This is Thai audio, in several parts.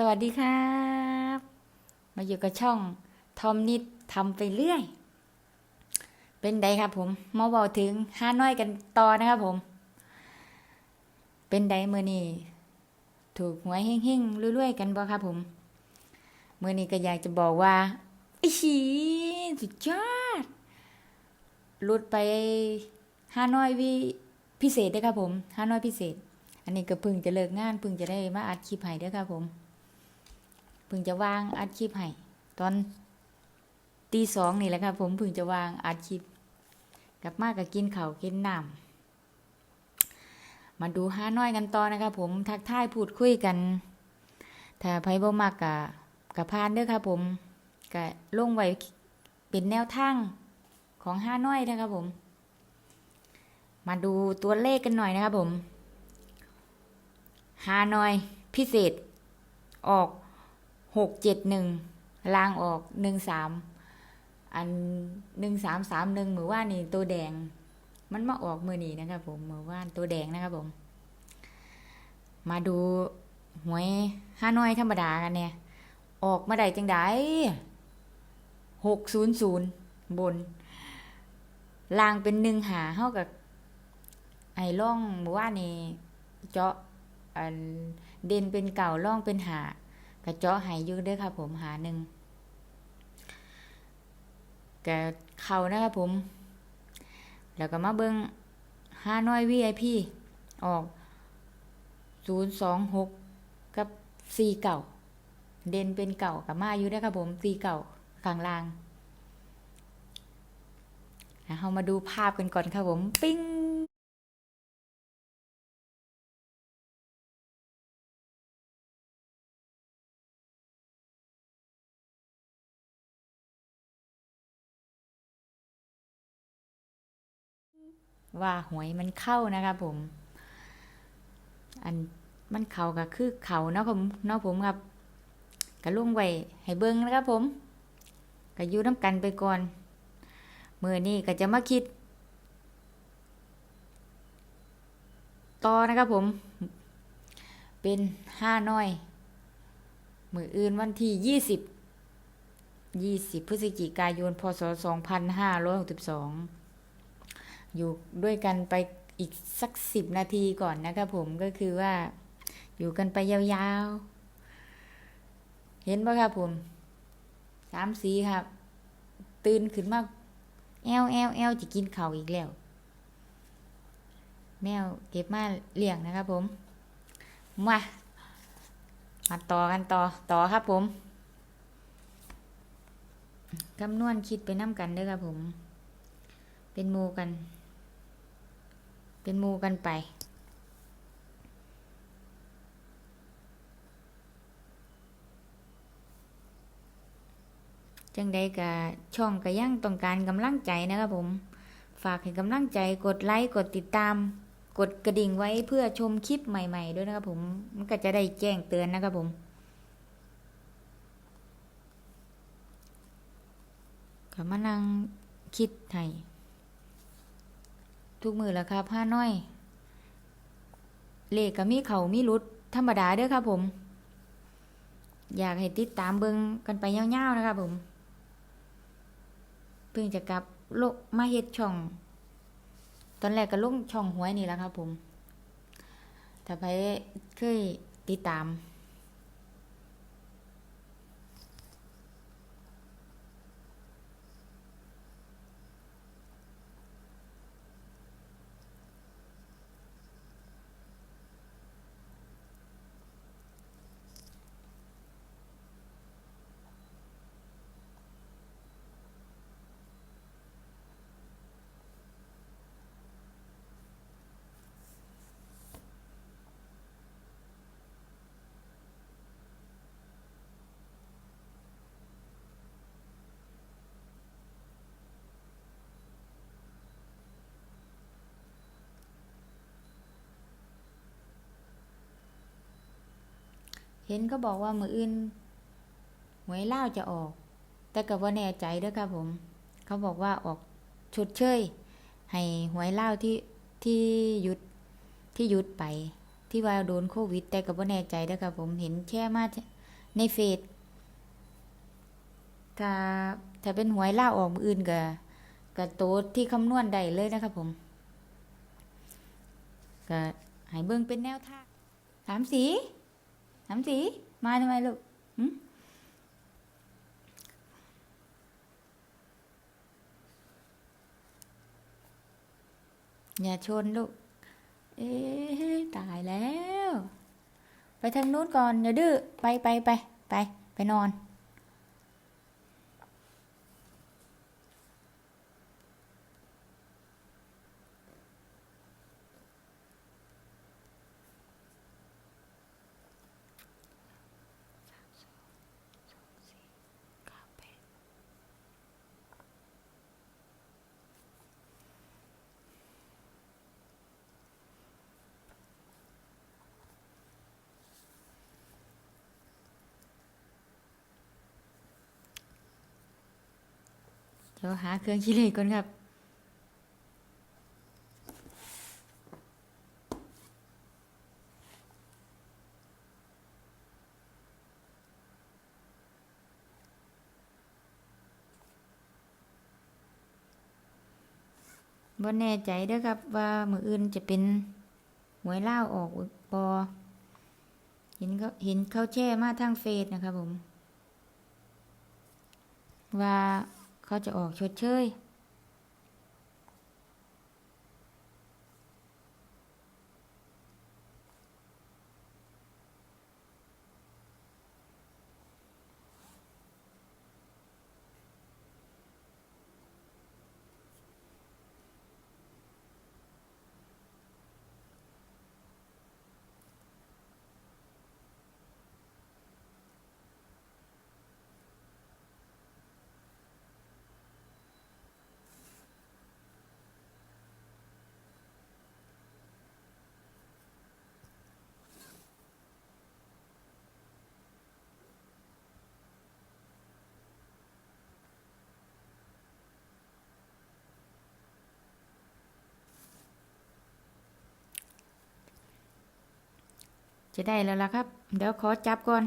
สวัสดีครับ มาอยู่กับช่องทอมนิดทำไปเรื่อย เป็นไดครับผมมาบอกถึงห้าน้อยกันต่อนะครับผม เป็นไดมือนี่ถูกหวยเฮงๆรื่อยๆกันบ่ครับผมเมื่อนี้ก็อยากจะบอกว่าอีฉีสุดยอดหลุดไปห้าน้อยวิพิเศษด้อครับผมห้าน้อยพิเศษ อันนี้ก็เพิ่งจะเลิกงานเพิ่งจะได้มาอัดคลิปให้ด้อครับผม เพิ่งจะวางอัดคลิปให้ตอนตีสองนี่แหละครับผมเพิ่งจะวางอัดคลิป กลับมาก็กินเข้ากินน้ำมาดูห้าน้อยกันต่อนะครับผมทักทายพูดคุยกัน ถ้าไพ่บ่มากกะกะพานเด้อครับผมกะลงไว้เป็นแนวทางของห้าน้อยนะครับผม มาดูตัวเลขกันหน่อยนะครับผมห้าน้อยพิเศษออก หกเจ็ดหนึ่งลางออกหนึ่งสามอันหนึ่งสามสามหนึ่งมือว่านี่ตัวแดง มันมาออกมือนี้นะครับผมมือว่านตัวแดงนะครับผม มาดูหวยห้าน้อยธรรมดากันเนี่ย ออกมาได้จังไดหกศูนย์ศูนย์บนลางเป็นหนึ่งหาเท่ากับไอ้ร่องมือว่านี่เจาะอันเด่นเป็นเก่าร่องเป็นหา กระเจาะหายยู่เด้วยครับผมหาหนึ่งกะเขานะครับผม แล้วก็มาเบิ้งห้าน้อย VIP ออกศูนย์สองหกกับสี่เก่า เด่นเป็นเก่ากับมาอยู่ด้วยครับผมสี่เก่าข้างล่างเรามาดูภาพกันก่อนครับผม ปิ้ง ว่าหวยมันเข้านะครับผม อันมันเข่าก็คือเข่าเนาะผมเนาะผมครับก็ลุ่งไว้ให้เบิ้งนะครับผมก็อยู่น้ำกันไปก่อนมือนี้ก็จะมาคิด ต่อนะครับผม เป็นห้าน้อยมืออื่นวันที่ยี่สิบยี่สิบพฤศจิกายน พศสองพันห้าร้อยหกสิบสอง อยู่ด้วยกันไปอีกสักสิบนาทีก่อนนะครับผมก็คือว่า อยู่กันไปยาวๆ เห็นป่ะครับผมสามสีครับ ตื่นขึ้นมากแอลแอลแอลจะกินเข่าอีกแล้ว แมวเก็บมาเลี้ยงนะครับผม มามาต่อกันต่อต่อครับผมคำนวณคิดไปน้ำกันด้อครับผม เป็นหมูกัน เป็นมูกันไป จังใดกับช่องก็ยังต้องการกำลังใจนะครับผม ฝากให้กำลังใจกดไลค์กดติดตาม กดกระดิ่งไว้เพื่อชมคลิปใหม่ ๆ ด้วยนะครับผม มันก็จะได้แจ้งเตือนนะครับผมก็มานั่งคิดให้ ทุกมือแล้วครับห้าน้อย เลขก็มีเขามีรุดธรรมดาเด้อครับผม อยากให้ติดตามเบิงกันไปยาวๆนะครับผม เพิ่งจะกลับโลกมาเฮ็ดช่อง ตอนแรกก็ลงช่องหวยนี่แหล้วครับผม ถ้าไปเคยติดตาม เห็นก็บอกว่ามืออื่นหวยเล่าจะออก แต่ก็บ่แน่ใจด้อครับผม เขาบอกว่าออกชดเชยให้หวยเล่าที่ที่หยุดที่หยุดไป ที่ว่าโดนโควิด แต่ก็บ่แน่ใจด้อครับผมเห็นแค่มาในเฟซถ้าถ้าเป็นหวยล่าออกมืออื่นก็ก็โต๊ดที่คำนวณได้เลยนะครับผมก็ให้เบิ่งเป็นแนวทางสามสี น้ำสีมาทำไมลูกอย่าชนลูก เอ๊ะตายแล้ว ไปทางนู้นก่อนอย่าดื้อไปไปไปไป ไปนอน ดี๋ยวหาเครื่องคิดเลขก่อนครับบ่แน่ใจเด้อครับว่ามืออื่นจะเป็นหวยเล่าออกบอเห็นเขาเห็นเขาแช่มาทางเฟซนะครับผม ว่า เขาจะออกชดเชย จะได้แล้วล่ะครับ เดี๋ยวขอจับก่อน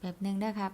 แบบหนึ่งเด้ครับ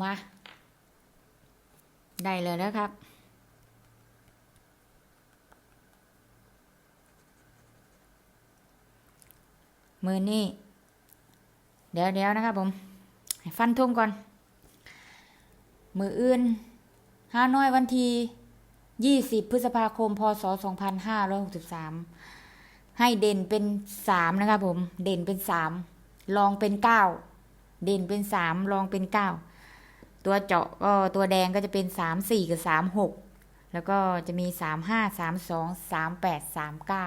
มา ได้เลยแล้วครับ มือนี่เดี๋ยวเดี๋ยวนะครับผม ฟันทุ่งก่อน มืออื่นห้าน้อยวันที่ยี่สิบพฤษภาคม พศสองพันห้าร้อยหกสิบสามให้เด่นเป็นสามนะครับผม เด่นเป็นสามลองเป็นเก้าเด่นเป็นสามลองเป็นเก้า ตัวเจาะก็ตัวแดงก็จะเป็นสามสี่กับสามหกแล้วก็จะมีสามห้าสามสองสามแปดสามเก้า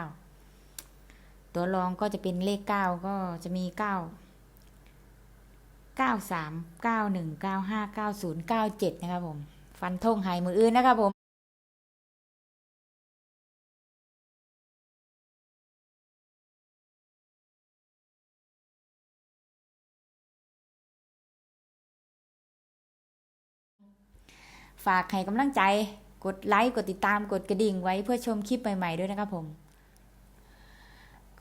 ตัวรองก็จะเป็นเลขเก้าก็จะมีเก้าเก้าสามเก้าหนึ่งเก้าห้าเก้าศูนย์เก้าเจ็ดนะครับผม ฟันธงหายมืออื่นนะครับผม ฝากให้กำลังใจ กดไลค์ กดติดตาม กดกระดิ่งไว้เพื่อชมคลิปใหม่ ๆ ด้วยนะครับผม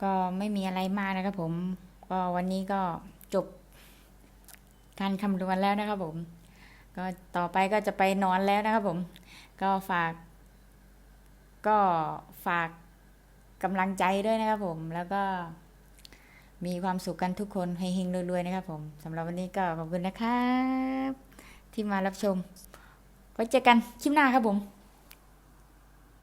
ก็ไม่มีอะไรมากนะครับผม ก็วันนี้ก็จบ การคำนวณแล้วนะครับผม ก็ต่อไปก็จะไปนอนแล้วนะครับผม ก็ฝาก ก็ฝากกำลังใจด้วยนะครับผม แล้วก็มีความสุขกันทุกคนให้เฮงรวยๆนะครับผมสำหรับวันนี้ก็ขอบคุณนะครับ ที่มารับชม ไว้เจอกันคลิปหน้าครับผม